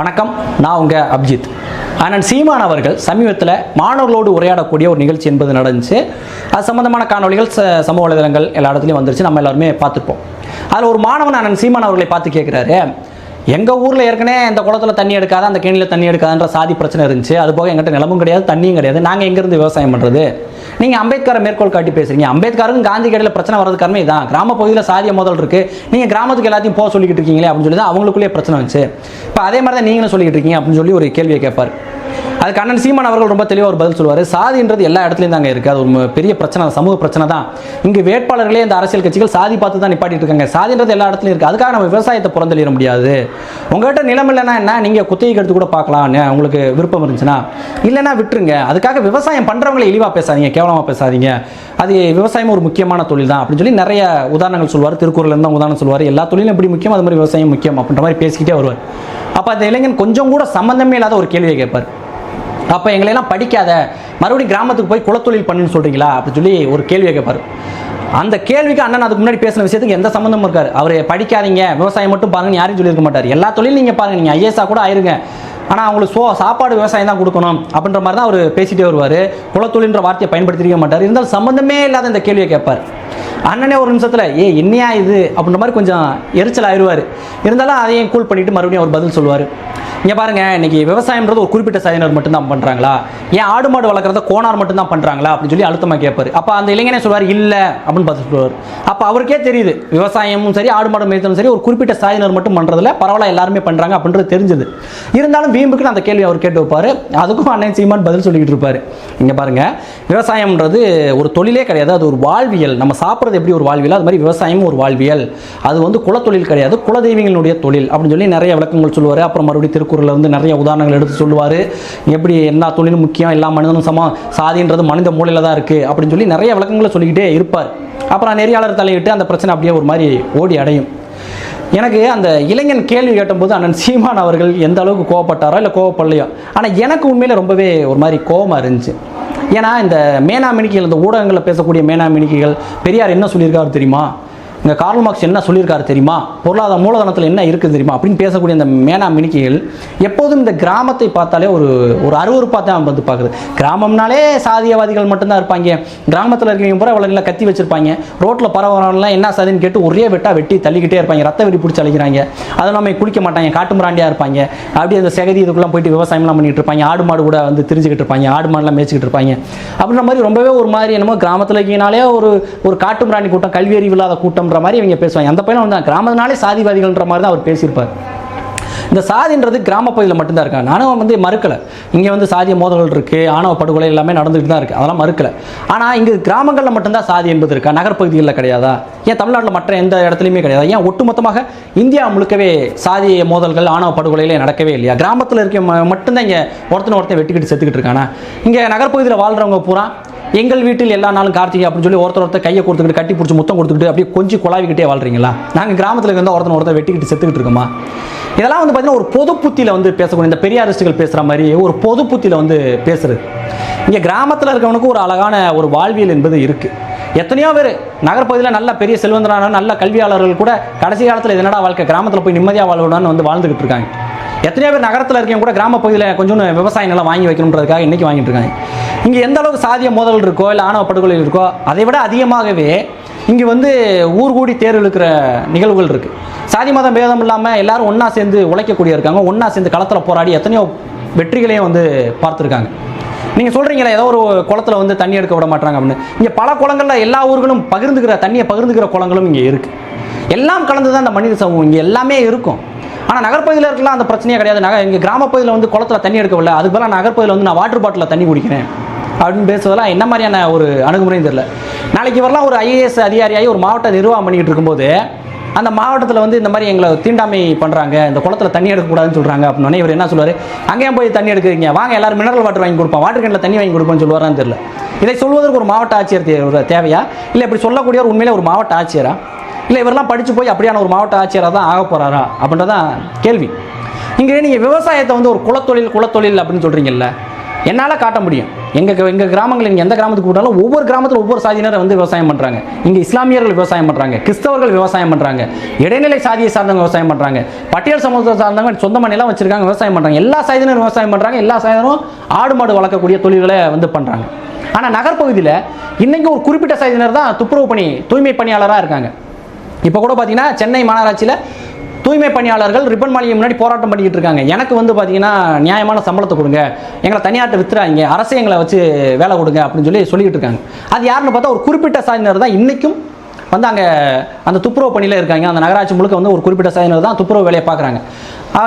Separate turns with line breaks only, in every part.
வணக்கம் நான் உங்கள் அப்ஜித். ஆனால் சீமான் அவர்கள் சமீபத்தில் மாணவர்களோடு உரையாடக்கூடிய ஒரு நிகழ்ச்சி என்பது நடந்துச்சு. அது சம்பந்தமான காணொளிகள் ச சமூக வலைதளங்கள் எல்லா இடத்துலையும் வந்துருச்சு. நம்ம எல்லாருமே பார்த்துருப்போம் அதில் ஒரு மாணவன் அண்ணன் சீமான் அவர்களை பார்த்து கேட்குறாரு எங்கள் ஊரில் ஏற்கனவே இந்த குளத்தில் தண்ணி எடுக்காத அந்த கேணியில் தண்ணி எடுக்காதன்ற சாதி பிரச்சனை இருந்துச்சு. அது போக எங்கிட்ட நிலமும் கிடையாது தண்ணியும் கிடையாது. நாங்கள் எங்கேருந்து விவசாயம் பண்ணுறது நீங்கள் அம்பேத்கரை மேற்கோள் காட்டி பேசுகிறீங்க அம்பேத்கருக்கும் காந்தி கடையில் பிரச்சனை வரது காரணமே இதான். கிராம பகுதியில் சாதிய மோதல் இருக்குது நீங்கள் கிராமத்துக்கு எல்லாத்தையும் போக சொல்லிக்கிட்டு இருக்கீங்களே அப்படின்னு சொல்லி தான் அவங்களுக்குள்ளேயே பிரச்சனை வந்துச்சு. இப்போ அதே மாதிரி தான் நீங்களும் சொல்லிக்கிட்டு இருக்கீங்க அப்படின்னு சொல்லி ஒரு கேள்வியை கேட்பார். அதுக்கு அண்ணன் சீமான் அவர்கள் ரொம்ப தெளிவாக ஒரு பதில் சொல்லுவார். சாதின்றது எல்லா இடத்துலையும் தாங்க இருக்குது அது ஒரு பெரிய பிரச்சனை சமூக பிரச்சனை தான். இங்கே வேட்பாளர்களே இந்த அரசியல் கட்சிகள் சாதி பார்த்து தான் நிப்பாட்டிட்டு இருக்காங்க. சாதின்றது எல்லா இடத்துலையும் இருக்குது அதுக்காக நம்ம விவசாயத்தை புறந்தள்ளிட முடியாது. உங்கள்கிட்ட நிலம் இல்லைன்னா என்ன? நீங்கள் குத்தகைக்கு எடுத்து கூட பார்க்கலாம். உங்களுக்கு விருப்பம் இருந்துச்சுன்னா. இல்லைன்னா விட்டுருங்க. அதுக்காக விவசாயம் பண்ணுறவங்களை இழிவாக பேசாதீங்க. கேவலமாக பேசாதீங்க. அது விவசாயம் ஒரு முக்கியமான தொழில் தான். அப்படின்னு சொல்லி நிறைய உதாரணங்கள் சொல்வார் திருக்குறள்ல இருந்தால் தான் உதாரணம் சொல்லுவார். எல்லா தொழிலும் எப்படி முக்கியம்? அது மாதிரி விவசாயம் முக்கியம் அப்படின்ற மாதிரி பேசிக்கிட்டே வருவார். அப்போ அந்த இளைஞன் கொஞ்சம் கூட சம்மந்தமே இல்லாத ஒரு கேள்வியை கேட்பார். அப்போ எங்களையெல்லாம் படிக்காத மறுபடியும் கிராமத்துக்கு போய் குலத்தொழில் பண்ணுன்னு சொல்கிறீங்களா அப்படின்னு சொல்லி ஒரு கேள்வியை கேட்பார். அந்த கேள்விக்கு அண்ணன் அதுக்கு முன்னாடி பேசின விஷயத்துக்கு எந்த சம்மந்தமும் இருக்காரு அவர் படிக்காதீங்க விவசாயம் மட்டும் பாருங்கன்னு யாரும் சொல்லியிருக்க மாட்டார். எல்லா தொழிலும் நீங்கள் பாருங்க நீங்கள் ஐஏஎஸ்ஸாக கூட ஆயிருங்க. ஆனால் அவங்களுக்கு சோ சாப்பாடு விவசாயம் தான் கொடுக்கணும் அப்படின்ற மாதிரி தான் அவர் பேசிட்டே வருவார். குலத்தொழில்ன்ற வார்த்தையை பயன்படுத்திருக்க மாட்டார். இருந்தாலும் சம்மந்தமே இல்லாத இந்த கேள்வியை கேட்பார். அண்ணனே ஒரு நிமிஷத்தில் ஏ என்னையா இது? அப்படின்ற மாதிரி கொஞ்சம் எரிச்சல் ஆயிடுவார் இருந்தாலும் அதையும் கூல் பண்ணிவிட்டு மறுபடியும் அவர் பதில் சொல்லுவார். இங்கே பாருங்க இன்னைக்கு விவசாயம்ன்றது ஒரு குறிப்பிட்ட சாதியினர் மட்டும்தான் பண்ணுறாங்களா ஏன் ஆடு மாடு வளர்க்குறத கோனார் மட்டும்தான் பண்ணுறாங்களா அப்படின்னு சொல்லி அழுத்தமாக கேட்பாரு. அப்போ அந்த இளைஞனே சொல்வார் இல்லை அப்படின்னு பார்த்து சொல்லுவார் அப்போ அவருக்கே தெரியுது விவசாயமும் சரி ஆடு மாடு மேய்த்தலும் சரி ஒரு குறிப்பிட்ட சாதியினர் மட்டும் பண்ணுறதுல பரவாயில்ல எல்லாருமே பண்ணுறாங்க அப்படின்றது தெரிஞ்சது. இருந்தாலும் வீம்புக்கு அந்த கேள்வி அவர் கேட்டு வைப்பார். அதுக்கும் அண்ணன் சீமான் பதில் சொல்லிக்கிட்டு இருப்பார். இங்கே பாருங்க விவசாயம்ன்றது ஒரு தொழிலே கிடையாது அது ஒரு வாழ்வியல். நம்ம சாப்பிட்றது எப்படி ஒரு வாழ்வியல்? அது மாதிரி விவசாயமும் ஒரு வாழ்வியல். அது வந்து குலத்தொழில் கிடையாது குலதெய்வங்களுடைய தொழில் அப்படின்னு சொல்லி நிறைய விளக்கங்கள் சொல்லுவார். அப்புறம் மறுபடியும் திருக்குறளில் வந்து நிறைய உதாரணங்கள் எடுத்து சொல்லுவார். எப்படி எல்லா தொழிலும் முக்கியம் எல்லா மனிதனும் சம சாதின்றது மனித மூலையில் தான் இருக்குது அப்படின்னு சொல்லி நிறைய விளக்கங்களை சொல்லிக்கிட்டே இருப்பார். அப்புறம் நெறியாளர் தலையிட்டு அந்த பிரச்சனை அப்படியே ஒரு மாதிரி ஓடி அடையும். எனக்கு அந்த இளைஞன் கேள்வி கேட்டபோது அண்ணன் சீமான் அவர்கள் எந்த அளவுக்கு கோவப்பட்டாரோ இல்லை கோவப்படலையோ? ஆனால் எனக்கு உண்மையில் ரொம்பவே ஒரு மாதிரி கோவமாக இருந்துச்சு. ஏன்னா இந்த மேனாமினிக்கிகள் இந்த ஊடகங்களில் பேசக்கூடிய மேனாமினிக்கிகள் பெரியார் என்ன சொல்லியிருக்காரு தெரியுமா? இங்கே கார்ல் மார்க்ஸ் என்ன சொல்லியிருக்காரு தெரியுமா? பொருளாதார மூலதனத்தில் என்ன இருக்குது தெரியுமா? அப்படின்னு பேசக்கூடிய இந்த மேனா மினிக்கைகள் எப்போதும் இந்த கிராமத்தை பார்த்தாலே ஒரு ஒரு அருவருப்பாக தான் வந்து பார்க்குது. கிராமம்னாலே சாதியவாதிகள் மட்டும்தான் இருப்பாங்க. கிராமத்தில் இருக்கிறவங்க பூரா இவ்வளோ கத்தி வச்சிருப்பாங்க. ரோட்டில் பரவாயில்லாம் என்ன சாதின்னு கேட்டு ஒரே வெட்டா வெட்டி தள்ளிக்கிட்டே இருப்பாங்க. ரத்த வெடி பிடிச்சி அழைக்கிறாங்க. அதை நம்ம குளிக்க மாட்டாங்க. காட்டு மிராண்டியாக இருப்பாங்க. அப்படியே அந்த செகதி இதுக்குலாம் போயிட்டு விவசாயம்லாம் பண்ணிகிட்டு இருப்பாங்க. ஆடு மாடு கூட வந்து திரிஞ்சுக்கிட்டு இருப்பாங்க. ஆடு மாடுலாம் மேய்ச்சிக்கிட்டு இருப்பாங்க. அப்படின்ற மாதிரி ரொம்பவே ஒரு மாதிரி என்னமோ கிராமத்தில் இருக்கீங்கனாலே ஒரு ஒரு காட்டு மிராண்டி கூட்டம் கல்வி அறிவு இல்லாத கூட்டம்ன்ற மாதிரி இவங்க பேசுவாங்க. அந்த பையனும் வந்து கிராமத்தினாலே சாதிவாதிகள்ன்ற மாதிரி தான் அவர் பேசியிருப்பார். இந்த சாதின்றது கிராம பகுதியில் மட்டும்தான் இருக்காங்க நானும் வந்து மறுக்கலை. இங்கே வந்து சாதிய மோதல்கள் இருக்குது ஆணவ படுகொலை எல்லாமே நடந்துகிட்டு தான் இருக்குது அதெல்லாம் மறுக்கலை. ஆனால் இங்கே கிராமங்களில் மட்டும்தான் சாதி என்பது இருக்கா? நகர்ப்பகுதிகளில் கிடையாதா? ஏன் தமிழ்நாட்டில் மற்ற எந்த இடத்துலையுமே கிடையாது? ஏன் ஒட்டுமொத்தமாக இந்தியா முழுக்கவே சாதி மோதல்கள் ஆணவ படுகொலையிலே நடக்கவே இல்லையா? கிராமத்தில் இருக்க மட்டும்தான் இங்கே ஒருத்தனை ஒருத்தன் வெட்டிக்கிட்டு செத்துக்கிட்டு இருக்கானா? இங்கே நகர்ப்பகுதியில் வாழ்கிறவங்க பூரா எங்கள் வீட்டில் எல்லா நாளும் கார்த்திகை அப்படின்னு சொல்லி ஒருத்தர் ஒருத்தர் கையை கொடுத்துக்கிட்டு கட்டி பிடிச்சி முத்தம் கொடுத்துக்கிட்டு அப்படியே கொஞ்சம் குழாவிக்கிட்டே வாழ்றீங்களா? நாங்கள் கிராமத்தில் இருந்தால் ஒருத்தன் ஒருத்தர் வெட்டிக்கிட்டு செத்துக்கிட்டு இருக்கோமா? இதெல்லாம் வந்து பார்த்தீங்கன்னா ஒரு பொது புத்தியில் வந்து பேசக்கூடிய இந்த பெரியாரிஸ்டுகள் பேசுகிற மாதிரி ஒரு பொது புத்தியில் வந்து பேசுறது. இங்கே கிராமத்தில் இருக்கவனுக்கு ஒரு அழகான ஒரு வாழ்வியல் என்பது இருக்குது எத்தனையோ பேர் நகர்ப்பகுதியில் நல்ல பெரிய செல்வந்தரான நல்ல கல்வியாளர்கள் கூட கடைசி காலத்தில் என்னடா வாழ்க்கை கிராமத்தில் போய் நிம்மதியாக வாழணும்னு வந்து வாழ்ந்துக்கிட்டு இருக்காங்க. எத்தனையோ பேர் நகரத்தில் இருக்கவங்க கூட கிராம பகுதியில் கொஞ்சம் விவசாய நிலம் வாங்கி வைக்கணுன்றதுக்காக இன்றைக்கி வாங்கிட்டு இருக்காங்க. இங்கே எந்த அளவுக்கு சாதிய மோதல் இருக்கோ இல்லை ஆணவ படுகொலை இருக்கோ அதை விட அதிகமாகவே இங்கே வந்து ஊர் கூடி தேர் இழுக்கிற நிகழ்வுகள் இருக்குது சாதி மதம் பேதம் இல்லாமல் எல்லோரும் ஒன்றா சேர்ந்து உழைக்கக்கூடிய இருக்காங்க. ஒன்றா சேர்ந்து களத்தில் போராடி எத்தனையோ வெற்றிகளையும் வந்து பார்த்துருக்காங்க. நீங்கள் சொல்கிறீங்களா ஏதோ ஒரு குளத்துல வந்து தண்ணி எடுக்க விட மாட்டாங்க அப்படின்னு. இங்கே பல குளங்களில் எல்லா ஊர்களும் பகிர்ந்துக்கிற தண்ணியை பகிர்ந்துக்கிற குளங்களும் இங்கே இருக்குது எல்லாம் கலந்து தான் இந்த மனித சமூகம் இங்கே எல்லாமே இருக்கும். ஆனால் நகர்ப்பகுதியில் இருக்கலாம் அந்த பிரச்சனையே கிடையாது. நகர் எங்கள் கிராமப்பகுதியில் வந்து குளத்துல தண்ணி எடுக்கவில்லை. அதுக்கு பதிலாக நகர்ப்பகுதியில் வந்து நான் வாட்டர் பாட்டிலில் தண்ணி குடிக்கிறேன். அப்படின்னு பேசுவதெல்லாம் என்ன மாதிரியான ஒரு அணுகுமுறையும் தெரியல. நாளைக்கு வரலாம் ஒரு ஐஏஎஸ் அதிகாரியாகி ஒரு மாவட்ட நிர்வாகம் பண்ணிக்கிட்டு இருக்கும்போது அந்த மாவட்டத்தில் வந்து இந்த மாதிரி எங்களை தீண்டாமை பண்ணுறாங்க இந்த குளத்தில் தண்ணி எடுக்கக்கூடாதுன்னு சொல்கிறாங்க அப்படின்னே இவர் என்ன சொல்லுவார்? அங்கேயும் போய் தண்ணி எடுக்கிறீங்க வாங்க எல்லாரும் மினரல் வாட்டர் வாங்கி கொடுப்போம். வாட்டர் கேனில் தண்ணி வாங்கி கொடுப்போம்னு சொல்லுவாரான்னு தெரியல. இதை சொல்வதற்கு ஒரு மாவட்ட ஆட்சியர் தேவையா? இல்லை இப்படி சொல்லக்கூடிய ஒரு உண்மையிலே ஒரு மாவட்ட ஆட்சியரா? இல்லை இவரெல்லாம் படித்து போய் அப்படியான ஒரு மாவட்ட ஆட்சியராக தான் ஆக போகிறாரா அப்படின்றதான் கேள்வி. இங்கே நீங்கள் விவசாயத்தை வந்து ஒரு குலத்தொழில் குலத்தொழில் அப்படின்னு சொல்கிறீங்கல்ல என்னால் காட்ட முடியும். எங்கள் எங்கள் கிராமங்கள் நீங்கள் எந்த கிராமத்துக்கு போட்டாலும் ஒவ்வொரு கிராமத்தில் ஒவ்வொரு சாதியினர் வந்து விவசாயம் பண்ணுறாங்க இங்கே இஸ்லாமியர்கள் விவசாயம் பண்ணுறாங்க கிறிஸ்தவர்கள் விவசாயம் பண்ணுறாங்க இடைநிலை சாதியை சார்ந்தவங்க விவசாயம் பண்ணுறாங்க பட்டியல் சமூகத்தை சார்ந்தவங்க சொந்த மனையெல்லாம் வச்சுருக்காங்க விவசாயம் பண்ணுறாங்க எல்லா சாதியினரும் விவசாயம் பண்ணுறாங்க எல்லா சாதியினரும் ஆடு மாடு வளர்க்கக்கூடிய தொழில்களை வந்து பண்ணுறாங்க ஆனால் நகர்ப்பகுதியில் இன்றைக்கி ஒரு குறிப்பிட்ட சாதியினர் தான் துப்புரவு பணி தூய்மை பணியாளராக இருக்காங்க. இப்போ கூட பார்த்தீங்கன்னா சென்னை மாநகராட்சியில் தூய்மை பணியாளர்கள் ரிப்பன் மாளிகை முன்னாடி போராட்டம் பண்ணிக்கிட்டு இருக்காங்க. எனக்கு வந்து பார்த்தீங்கன்னா நியாயமான சம்பளத்தை கொடுங்க. எங்களை தனியார்ட்ட வித்துறாங்க அரசு எங்களை வச்சு வேலை கொடுங்க அப்படின்னு சொல்லி சொல்லிக்கிட்டு இருக்காங்க. அது யாருன்னு பார்த்தா ஒரு குறிப்பிட்ட சாதியினர் தான் இன்றைக்கும் வந்து அங்கே அந்த துப்புரவு பணியில் இருக்காங்க. அந்த நகராட்சி முழுக்க வந்து ஒரு குறிப்பிட்ட சாதியினர் தான் துப்புரவு வேலையை பார்க்குறாங்க.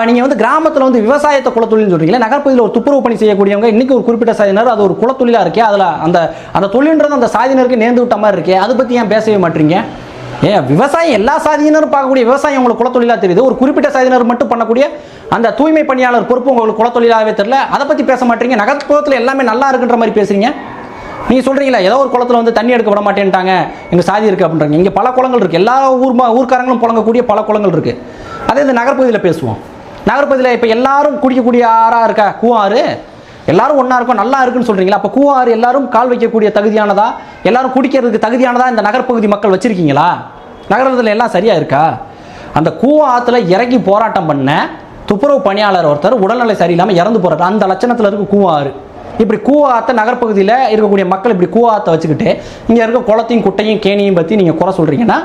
நீங்கள் வந்து கிராமத்தில் வந்து விவசாயத்தை குலத்தொழில்னு சொல்கிறீங்களா நகர்ப்பகுதியில் ஒரு துப்புரவு பணி செய்யக்கூடியவங்க இன்னைக்கு ஒரு குறிப்பிட்ட சாதியினர் அது ஒரு குலத்தொழிலாக இருக்கே அதில் அந்த அந்த தொழில்ன்றது அந்த சாதியினருக்கு நேர்ந்து விட்ட மாதிரி இருக்கே அதை பற்றி ஏன் பேசவே மாட்டீங்க? ஏன் விவசாயம் எல்லா சாதியினரும் பார்க்கக்கூடிய விவசாயம் உங்களுக்கு குலத்தொழிலாக தெரியுது. ஒரு குறிப்பிட்ட சாதியினர் மட்டும் பண்ணக்கூடிய அந்த தூய்மை பணியாளர் பொறுப்பு உங்களுக்கு குலத்தொழிலாகவே தெரியல. அதை பற்றி பேச மாட்டீங்க. நகர்ப்புறத்தில் எல்லாமே நல்லா இருக்குன்ற மாதிரி பேசுறீங்க. நீங்கள் சொல்கிறீங்களா ஏதோ ஒரு குளத்தில் வந்து தண்ணி எடுக்க விட மாட்டேன்ட்டாங்க. எங்கள் சாதி இருக்குது அப்படின்றாங்க. இங்கே பல குளங்கள் இருக்குது எல்லா ஊர் மா- ஊர்க்காரங்களும் புழங்கக்கூடிய பல குளங்கள் இருக்குது அதே இந்த நகர்ப்பகுதியில் பேசுவோம். நகர்ப்பகுதியில் இப்போ எல்லாரும் குடிக்கக்கூடிய ஆறாக இருக்கா? கூவாறு எல்லாரும் ஒன்றா இருக்கும் நல்லா இருக்குன்னு சொல்கிறீங்களா அப்போ கூவாறு எல்லாரும் கால் வைக்கக்கூடிய தகுதியானதா? எல்லாரும் குடிக்கிறதுக்கு தகுதியானதா இந்த நகர்ப்பகுதி மக்கள் வச்சுருக்கீங்களா? நகரத்தில் எல்லாம் சரியாக இருக்கா? அந்த கூவா ஆற்றுல இறங்கி போராட்டம் பண்ண துப்புரவு பணியாளர் ஒருத்தர் உடல்நிலை சரியில்லாமல் இறந்து போகிறார் அந்த லட்சணத்தில் இருக்கு கூவாறு. இப்படி கூவாத்தை நகர்ப்பகுதியில் இருக்கக்கூடிய மக்கள் இப்படி கூவாத்தை வச்சுக்கிட்டு இங்கே இருக்க குளத்தையும் குட்டையும் கேணியும் பற்றி நீங்கள் குறை சொல்கிறீங்கன்னா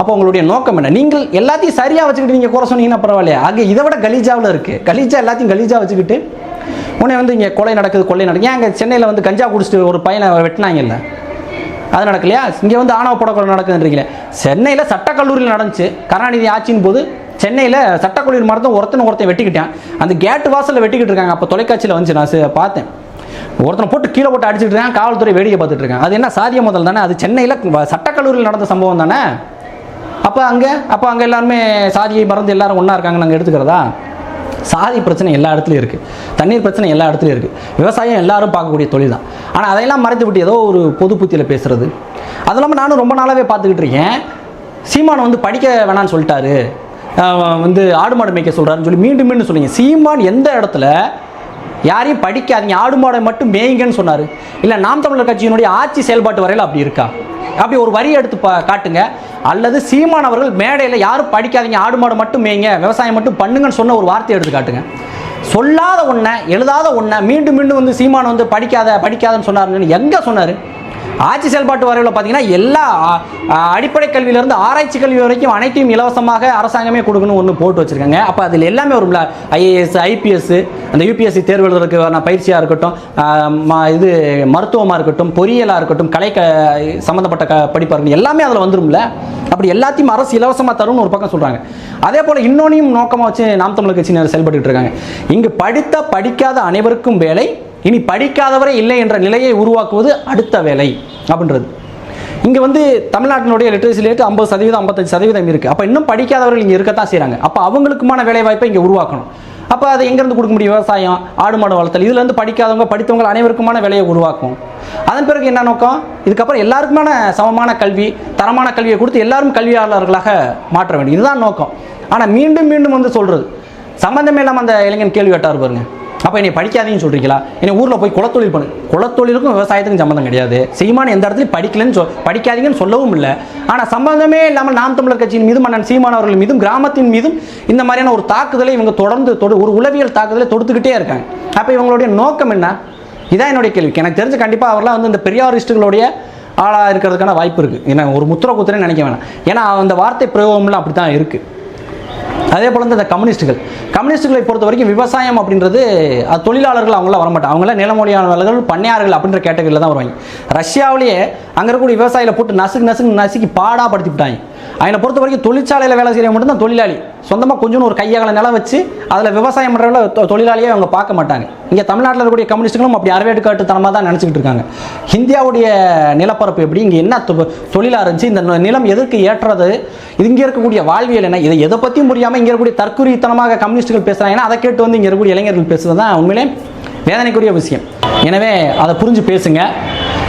அப்போ உங்களுடைய நோக்கம் என்ன? நீங்கள் எல்லாத்தையும் சரியாக வச்சுக்கிட்டு நீங்கள் குறை சொன்னீங்கன்னா பரவாயில்லையா? அங்கே இதை விட கலீஜாவில் இருக்குது கலீஜா எல்லாத்தையும் கலீஜா வச்சுக்கிட்டு உடனே வந்து இங்கே கொலை நடக்குது கொள்ளை நடக்குது. ஏன் அங்கே சென்னையில் வந்து கஞ்சா குடிச்சிட்டு ஒரு பையனை வெட்டினாங்கல்ல அது நடக்கலையா? இங்கே வந்து ஆணவ படக்கொலை நடக்குதுன்றீங்களே. சென்னையில் சட்டக்கல்லூரியில் நடந்துச்சு. கருணாநிதி ஆட்சியின் போது சென்னையில் சட்டக்கல்லூரி மரத்தை ஒருத்தனை ஒருத்தன் வெட்டிக்கிட்டேன். அந்த கேட்டு வாசலில் வெட்டிக்கிட்டு இருக்காங்க. அப்போ தொலைக்காட்சியில் வந்துச்சு நான் பார்த்தேன். ஒருத்தனை போட்டு கீழே போட்டு அடிச்சுட்டு இருக்கான். காவல்துறை வேடிக்கை பார்த்துட்டு இருக்காங்க அது என்ன சாதிய முதல் தானே? அது சென்னையில் சட்டக்கல்லூரியில் நடந்த சம்பவம் தானே? அப்போ அங்கே அப்போ அங்கே எல்லாருமே சாதியை மறந்து எல்லாரும் ஒன்றா இருக்காங்க நாங்கள் எடுத்துக்கிறதா? சாதி பிரச்சனை எல்லா இடத்துலையும் இருக்குது தண்ணீர் பிரச்சனை எல்லா இடத்துலையும் இருக்குது விவசாயம் எல்லாரும் பார்க்கக்கூடிய தொழில் தான். ஆனால் அதையெல்லாம் மறைத்து விட்டு ஏதோ ஒரு பொது புத்தியில் பேசுகிறது அது இல்லாமல் நானும் ரொம்ப நாளாகவே பார்த்துக்கிட்டு இருக்கேன். சீமானை வந்து படிக்க வேணாம்னு சொல்லிட்டாரு. வந்து ஆடு மாடு மேய்க்க சொல்கிறாருன்னு சொல்லி மீண்டும் மீண்டும் சொல்லுங்க சீமான் எந்த இடத்துல யாரையும் படிக்காதீங்க. ஆடு மாடை மட்டும் மேய்ங்கன்னு சொன்னார். இல்லை நாம் தமிழர் கட்சியினுடைய ஆட்சி செயல்பாட்டு வரையில் அப்படி இருக்கா? அப்படி ஒரு வரி எடுத்து பா காட்டுங்க. அல்லது சீமான் அவர்கள் மேடையில் யாரும் படிக்காதீங்க. ஆடு மாடை மட்டும் மேய்ங்க. விவசாயம் மட்டும் பண்ணுங்கன்னு சொன்ன ஒரு வார்த்தையை எடுத்து காட்டுங்க. சொல்லாத ஒன்றை எழுதாத ஒன்றை மீண்டும் மீண்டும் வந்து சீமான் வந்து படிக்காத படிக்காதன்னு சொன்னாருன்னு எங்கே சொன்னார்? ஆட்சி செயல்பாட்டு வரைவில் பார்த்தீங்கன்னா எல்லா அடிப்படை கல்வியிலேருந்து ஆராய்ச்சி கல்வி வரைக்கும் அனைத்தையும் இலவசமாக அரசாங்கமே கொடுக்கணும் ஒன்று போட்டு வச்சுருக்காங்க. அப்போ அதில் எல்லாமே வரும்ல ஐஏஎஸ் ஐபிஎஸ் அந்த யூபிஎஸ்சி தேர்வு எழுதுறதுக்கான பயிற்சியாக இருக்கட்டும் இது மருத்துவமாக இருக்கட்டும் பொறியியலாக இருக்கட்டும் கலை க சம்மந்தப்பட்ட க படிப்பாக இருக்கட்டும் எல்லாமே அதில் வந்துரும்ல அப்படி எல்லாத்தையும் அரசு இலவசமாக தரும்னு ஒரு பக்கம் சொல்கிறாங்க அதே போல் இன்னொன்னையும் நோக்கமாக வச்சு நாம் தமிழர் கட்சியினர் செயல்பட்டுட்டு இருக்காங்க. இங்கு படித்த படிக்காத அனைவருக்கும் வேலை இனி படிக்காதவரே இல்லை என்ற நிலையை உருவாக்குவது அடுத்த வேலை அப்படின்றது. இங்கே வந்து தமிழ்நாட்டினுடைய லிட்ரேசி ரேட் ஐம்பது சதவீதம் ஐம்பத்தஞ்சு சதவீதம் இருக்குது அப்போ இன்னும் படிக்காதவர்கள் இங்கே இருக்கத்தான் செய்கிறாங்க அப்போ அவங்களுக்குமான வேலைவாய்ப்பை இங்கே உருவாக்கணும். அப்போ அதை எங்கேருந்து கொடுக்க முடியும்? விவசாயம் ஆடு மாடு வளர்த்தல் இதுலேருந்து படிக்காதவங்க படித்தவங்க அனைவருக்குமான வேலையை உருவாக்கும். அதன் பிறகு என்ன நோக்கம்? இதுக்கப்புறம் எல்லாருக்குமான சமமான கல்வி தரமான கல்வியை கொடுத்து எல்லாரும் கல்வியாளர்களாக மாற்ற வேண்டும். இதுதான் நோக்கம். ஆனால் மீண்டும் மீண்டும் வந்து சொல்கிறது சம்பந்தமே இல்லாமல் அந்த இளைஞன் கேள்வி கேட்டார் பாருங்கள் அப்போ என்னை படிக்காதீங்கன்னு சொல்கிறீங்களா என்னை ஊரில் போய் குலத்தொழில் பண்ணு. குலத்தொழிலுக்கும் விவசாயத்துக்கும் சம்மந்தம் கிடையாது. சீமான் எந்த இடத்துலையும் படிக்கலன்னு சொல் படிக்காதீங்கன்னு சொல்லவும் இல்லை. ஆனால் சம்பந்தமே இல்லாமல் நாம் தமிழர் கட்சியின் மீதும் அண்ணன் சீமான் அவர்கள் மீதும் கிராமத்தின் மீதும் இந்த மாதிரியான ஒரு தாக்குதலை இவங்க தொடர்ந்து தொடு ஒரு உளவியல் தாக்குதலை தொடுத்துக்கிட்டே இருக்காங்க. அப்போ இவங்களுடைய நோக்கம் என்ன? இதான் என்னுடைய கேள்வி. எனக்கு தெரிஞ்சு கண்டிப்பாக அவர்லாம் வந்து இந்த பெரியாரிஸ்டுகளுடைய ஆளாக இருக்கிறதுக்கான வாய்ப்பு இருக்குது ஏன்னா ஒரு முத்திர குத்துறேன்னு நினைக்க வேணாம். ஏன்னா அந்த வார்த்தை பிரயோகம்லாம் அப்படி தான் இருக்குது அதே போல் இந்த கம்யூனிஸ்ட்டுகள் கம்யூனிஸ்ட்டுகளை பொறுத்த வரைக்கும் விவசாயம் அப்படின்றது அது தொழிலாளர்கள் அவங்களாம் வரமாட்டாங்க அவங்களாம் நிலமொழியாளர்கள் பண்ணையார்கள் அப்படின்ற கேட்டகரியில் தான் வருவாங்க. ரஷ்யாவிலேயே அங்கே இருக்கக்கூடிய விவசாயிகளை போட்டு நசுக்கு நசுக்கு நசுக்கி பாடாக படுத்திவிட்டாங்க அவனை பொறுத்த வரைக்கும் தொழிற்சாலையில் வேலை செய்ய மட்டும்தான் தொழிலாளி. சொந்தமாக கொஞ்சம் ஒரு கையகல நிலம் வச்சு அதில் விவசாயம் பண்ணுறவங்கள தொ- தொழிலாளியே அவங்க பார்க்க மாட்டாங்க. இங்கே தமிழ்நாட்டில் இருக்கக்கூடிய கம்யூனிஸ்ட்டுகளும் அப்படி அறவேட்டு தனமாக தான் நினச்சிக்கிட்டு இருக்காங்க. இந்தியாவுடைய நிலப்பரப்பு எப்படி? இங்கே என்ன தொ- இருந்துச்சு? இந்த நிலம் எதற்கு ஏற்றது? இது இங்கே இருக்கக்கூடிய வாழ்வியல் என்ன? இதை எதை பற்றியும் புரியாமல் இங்கே இருக்கக்கூடிய தற்குறித்தனமாக கம்யூனிஸ்ட்டுகள் பேசுகிறாங்கன்னா அதை கேட்டு வந்து இங்கே இருக்கக்கூடிய இளைஞர்கள் பேசுகிறது தான் உண்மையிலே வேதனைக்குரிய விஷயம். எனவே அதை புரிஞ்சு பேசுங்க.